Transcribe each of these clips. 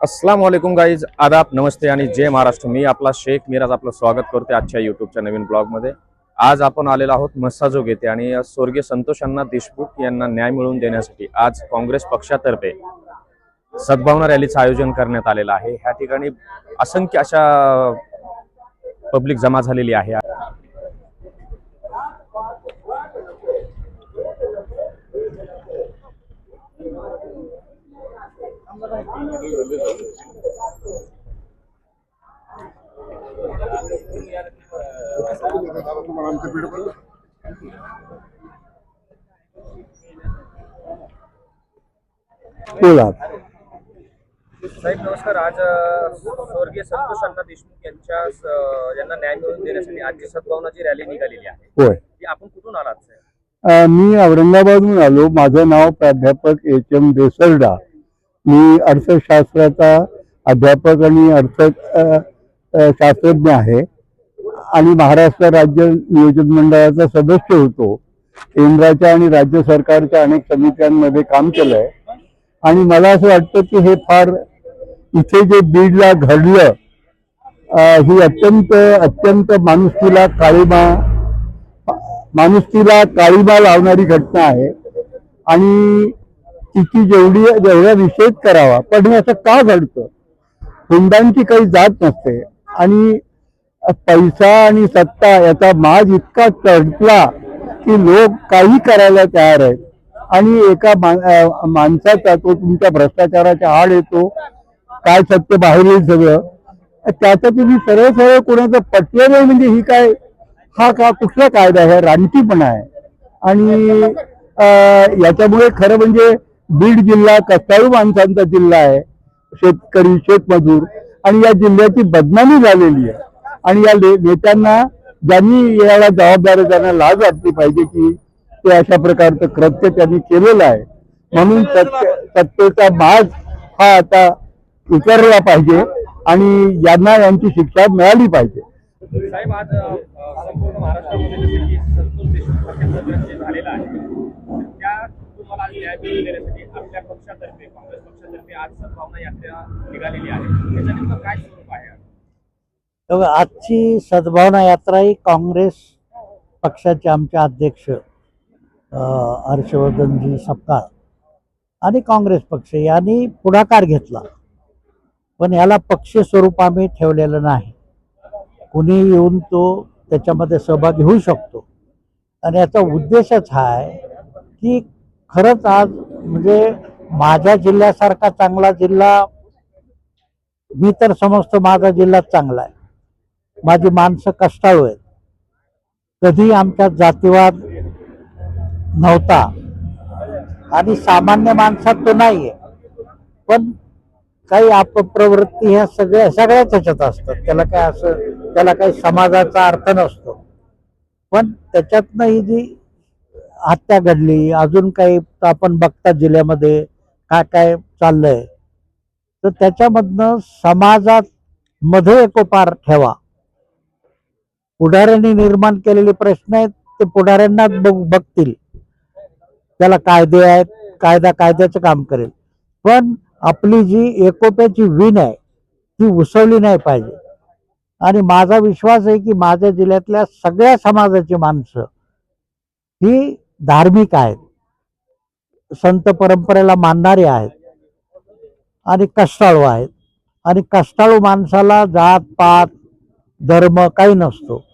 अस्सलाम वालेकुम गाईज. आदाब नमस्ते आणि जय महाराष्ट्र. मी आपला शेख मिराज आपलं स्वागत करते आजच्या युट्यूबच्या नवीन ब्लॉगमध्ये. आज आपण आलेलो आहोत मस्साजोग येथे आणि स्वर्गीय संतोष अण्णा देशमुख यांना न्याय मिळवून देण्यासाठी आज काँग्रेस पक्षातर्फे सद्भावना रॅलीचं आयोजन करण्यात आलेलं आहे. ह्या ठिकाणी असंख्य अशा पब्लिक जमा झालेली आहे. बोला. साहेब नमस्कार. आज स्वर्गीय संतोष अण्णा देशमुख यांच्या यांना न्याय मिळवून देण्यासाठी आजची सद्भावनाची रॅली निघालेली आहे. होय. ती आपण कुठून आलात साहेब? मी औरंगाबादहून आलो. माझं नाव प्राध्यापक एच एम देसरडा. मी अर्थशास्त्राचा अध्यापक आणि अर्थ शास्त्रज्ञ आहे. आणि महाराष्ट्र राज्य नियोजन मंडळाचा सदस्य होतो. केंद्राच्या आणि राज्य सरकारच्या अनेक समित्यांमध्ये काम केलं आहे आणि मला असं वाटतं की हे फार इथे जे बीडला घडलं ही अत्यंत अत्यंत माणुसकीला काळीमा माणुसकीला काळीमा लावणारी घटना आहे. आणि तिची जेवढी जेवढा निषेध करावा पण हे असं का घडतं? हुंडांची काही जात नसते. आणि पैसा आणि सत्ता याचा माज इतका चढला की लोक काही करायला तयार आहेत. आणि एका माणसाचा तो तुमच्या भ्रष्टाचाराच्या आड येतो. काय सत्य बाहेर येईल सगळं? त्याचं तुम्ही सरळ सरळ कोणाचं पटलं नाही म्हणजे ही काय हा का कुठला कायदा आहे? रानटीपणा आहे. आणि याच्यामुळे खरं म्हणजे बीड जिल्हा कष्टाळू माणसांचा जिल्हा आहे शेतकरी शेतमजूर आणि या जिल्ह्याची बदनामी झालेली आहे. आणि या नेत्यांना ज्यांनी याला जबाबदार त्यांना लाज वाटली पाहिजे की ते अशा प्रकारचं कृत्य त्यांनी केलेलं आहे. म्हणून सत्य सत्तेचा माज हा आता उतरला पाहिजे आणि यांना यांची शिक्षा मिळाली पाहिजे. साहेब आज संपूर्ण महाराष्ट्रामध्ये जसे की संतोष देशमुख हत्याप्रकरण जे झालेलं आहे. त्या तुम्हाला आज न्याय मिळवून देण्यासाठी आपल्या पक्षातर्फे काँग्रेस पक्षातर्फे आज सद्भावना यात्रा निघालेली आहे. त्याचं नेमकं काय स्वरूप आहे? आजची सद्भावना यात्रा ही काँग्रेस पक्षाचे आमचे अध्यक्ष हर्षवर्धनजी सपकाळ आणि काँग्रेस पक्ष यांनी पुढाकार घेतला. पण याला पक्ष स्वरूप आम्ही ठेवलेलं नाही. कुणी येऊन तो त्याच्यामध्ये सहभागी होऊ शकतो. आणि याचा उद्देशच हा आहे की खरंच आज म्हणजे माझ्या जिल्ह्यासारखा चांगला जिल्हा मी तर समजतो माझा जिल्हा चांगला आहे. माझी माणसं कष्टाळू आहेत. कधी आमच्यात जातीवाद नव्हता. आणि सामान्य माणसात तो नाहीये. पण काही अपप्रवृत्ती ह्या सगळ्या सगळ्याच ह्याच्यात असतात. त्याला काय असं त्याला काही समाजाचा अर्थ नसतो. पण त्याच्यातनं ही जी हत्या घडली अजून काही आपण बघता जिल्ह्यामध्ये काय काय चाललंय. तर त्याच्यामधनं समाजात मध्ये एकोपार ठेवा. पुढाऱ्यांनी निर्माण केलेले प्रश्न आहेत ते पुढाऱ्यांनाच बघ- बघतील. त्याला कायदे आहेत कायदा कायद्याचं काम करेल. पण आपली जी एकोप्याची विण आहे ती उसवली नाही पाहिजे. आणि माझा विश्वास आहे की माझ्या जिल्ह्यातल्या सगळ्या समाजाची माणसं ही धार्मिक आहेत. संत परंपरेला मानणारे आहेत. आणि कष्टाळू आहेत. आणि कष्टाळू माणसाला जात पात धर्म काही नसतो.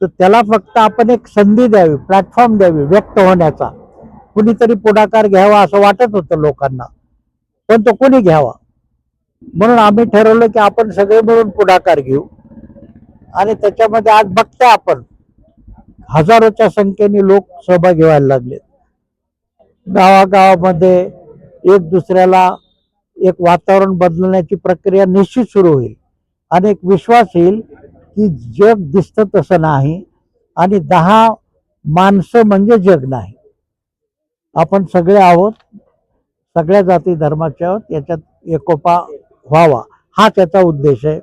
तर त्याला फक्त आपण एक संधी द्यावी प्लॅटफॉर्म द्यावी व्यक्त होण्याचा. कुणीतरी पुढाकार घ्यावा असं वाटत होतं लोकांना. पण तो कोणी घ्यावा? म्हणून आम्ही ठरवलं की आपण सगळे मिळून पुढाकार घेऊ. आणि त्याच्यामध्ये आज बघता आपण हजारोच्या संख्येने लोक सहभागी व्हायला लागले. गावागावामध्ये एक दुसऱ्याला एक वातावरण बदलण्याची प्रक्रिया निश्चित सुरू होईल. आणि एक विश्वास येईल की जग दिसतं तसं नाही आणि दहा माणसं म्हणजे जग नाही. आपण सगळे आहोत सगळ्या जाती धर्माचे आहोत याच्यात एकोपा व्हावा. हा त्याचा उद्देश आहे.